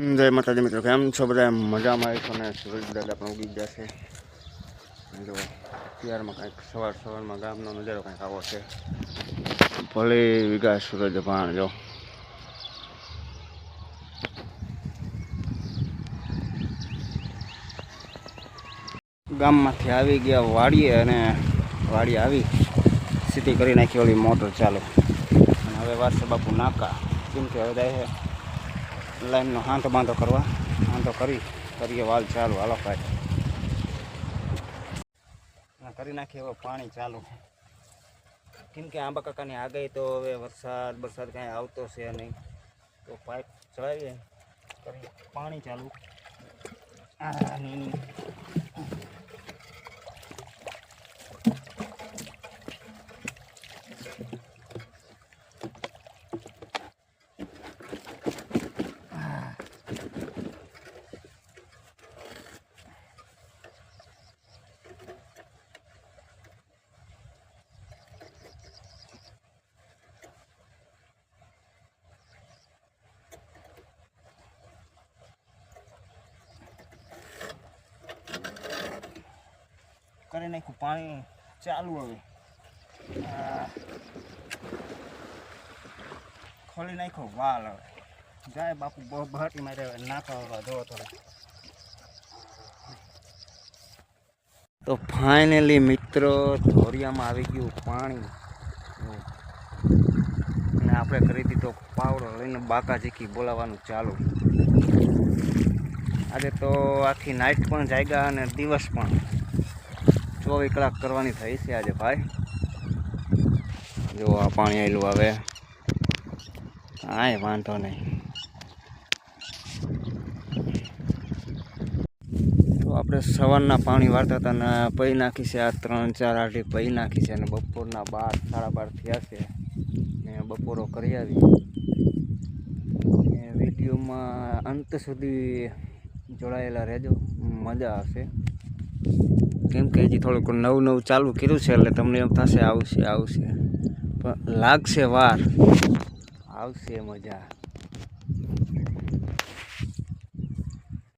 જય માતાજી મિત્રો, કેમ છો બધા? મજામાં આવીશું ને? સુરજ દાદા પણ ઉગી ગયા છે. જો ત્યારમાં કાંઈક સવાર સવારમાં ગામનો નજારો કાંઈક આવો છે. ભલે વિગા સૂરજ ભાણ, જો. ગામમાંથી આવી ગયા વાડીએ અને વાડી આવી. સીધી કરી નાખી ઓલી મોટર ચાલુ. અને હવે વારસે બાપુ નાકા, કેમ કે હવે જાય છે. લાઈનનો હાંતો બાંધો કરવા. હાંતો કરી, કરીએ વાલ ચાલુ. હાલો ભાઈ કરી નાખીએ હવે પાણી ચાલુ. કેમ કે આંબા કાકાની આગાહી તો હવે વરસાદ વરસાદ કાંઈ આવતો છે નહીં. તો પાઇપ ચડાવીએ. કરી, પાણી ચાલુ. કરી નાખ્યું પાણી ચાલુ હવે. ખોલી નાખ્યો વાલ હવે. જાય બાપુ બહુ બહાટી મારે નાખવા જોવો તો તો ફાઇનલી મિત્રો, ધોરિયામાં આવી ગયું પાણી. અને આપણે કરી દીધો પાવડો લઈને બાકા જીકી બોલાવવાનું ચાલુ. આજે તો આખી નાઇટ પણ જાગ્યા અને દિવસ પણ. ચોવીસ કલાક કરવાની થઈ છે આજે ભાઈ. જો આ પાણી આવેલું આવે કાંઈ વાંધો નહીં. તો આપણે સવારના પાણી વાળતા હતા ને પૈ નાખી છે, આ ત્રણ ચાર આઠી પૈ નાખી છે અને બપોરના બાર, સાડા બાર થયા છે. ને બપોરો કરી આવી. વિડીયોમાં અંત સુધી જોડાયેલા રહેજો. મજા આવશે. કેમ કે હજી થોડુંક નવું નવું ચાલુ કર્યું છે એટલે તમને એમ થશે, આવશે આવશે. પણ લાગશે વાર. આવશે મજા.